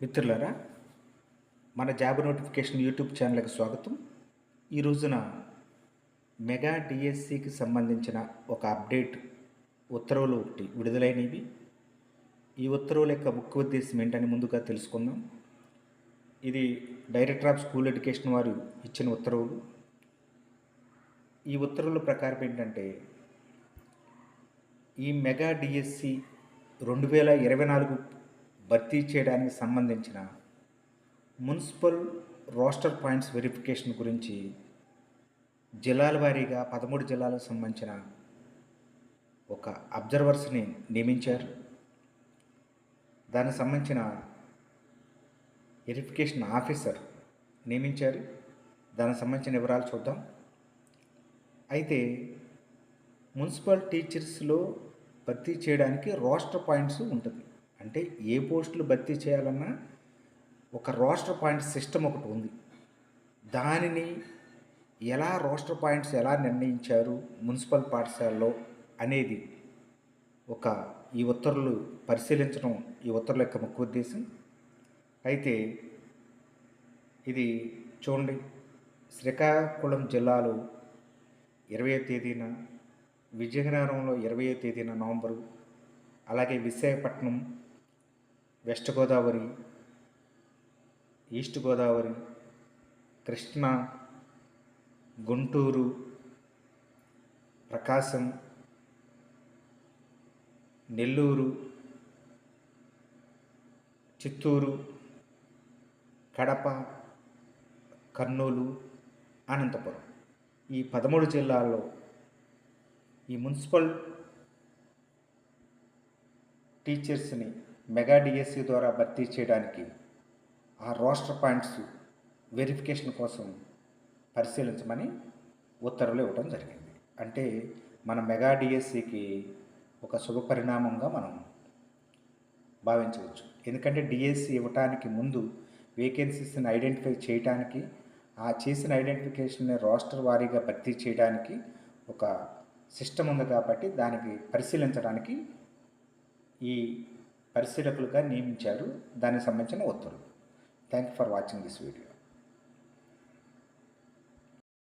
మిత్రులారా మన job notification YouTube ఛానల్కి స్వాగతం. ఈ రోజున మెగా డిఎస్సికి సంబంధించిన ఒక అప్డేట్ ఉత్తర్వులు ఒకటి విడుదలైనవి. ఈ ఉత్తర్వుల యొక్క ముఖ్య ఉద్దేశం ఏంటని ముందుగా తెలుసుకుందాం. ఇది డైరెక్టర్ ఆఫ్ స్కూల్ ఎడ్యుకేషన్ వారు ఇచ్చిన ఉత్తర్వులు. ఈ ఉత్తర్వుల ప్రకారం ఏంటంటే ఈ మెగా డిఎస్సి రెండు వేల ఇరవై నాలుగు భర్తీ చేయడానికి సంబంధించిన మున్సిపల్ రోస్టర్ పాయింట్స్ వెరిఫికేషన్ గురించి జిల్లాల వారీగా పదమూడు జిల్లాలకు సంబంధించిన ఒక అబ్జర్వర్స్ని నియమించారు. దానికి సంబంధించిన వెరిఫికేషన్ ఆఫీసర్ నియమించారు. దానికి సంబంధించిన వివరాలు చూద్దాం. అయితే మున్సిపల్ టీచర్స్లో భర్తీ చేయడానికి రోస్టర్ పాయింట్స్ ఉంటుంది. అంటే ఏ పోస్టులు భర్తీ చేయాలన్నా ఒక రోస్టర్ పాయింట్ సిస్టమ్ ఒకటి ఉంది. దానిని ఎలా రోస్టర్ పాయింట్స్ ఎలా నిర్ణయించారు మున్సిపల్ పాఠశాలలో అనేది ఒక ఈ ఉత్తర్వులు పరిశీలించడం ఈ ఉత్తర్వుల యొక్క ముఖ్య ఉద్దేశం. అయితే ఇది చూడండి. శ్రీకాకుళం జిల్లాలో ఇరవై తేదీన విజయనగరంలో ఇరవయో తేదీన నవంబరు అలాగే విశాఖపట్నం వెస్ట్ గోదావరి ఈస్ట్ గోదావరి కృష్ణా గుంటూరు ప్రకాశం నెల్లూరు చిత్తూరు కడప కర్నూలు అనంతపురం. ఈ పదమూడు జిల్లాల్లో ఈ మున్సిపల్ టీచర్స్ని మెగా డిఎస్సి ద్వారా భర్తీ చేయడానికి ఆ రోస్టర్ పాయింట్స్ వెరిఫికేషన్ కోసం పరిశీలించమని ఉత్తర్వులు ఇవ్వడం జరిగింది. అంటే మన మెగా డిఎస్సికి ఒక శుభ పరిణామంగా మనం భావించవచ్చు. ఎందుకంటే డిఎస్సి ఇవ్వటానికి ముందు వేకెన్సీస్ని ఐడెంటిఫై చేయడానికి ఆ చేసిన ఐడెంటిఫికేషన్ని రోస్టర్ వారీగా భర్తీ చేయడానికి ఒక సిస్టమ్ ఉంది కాబట్టి దానికి పరిశీలించడానికి ఈ పరిశీలకులుగా నియమించారు. దానికి సంబంధించిన ఉత్తర్వులు thank you for watching this video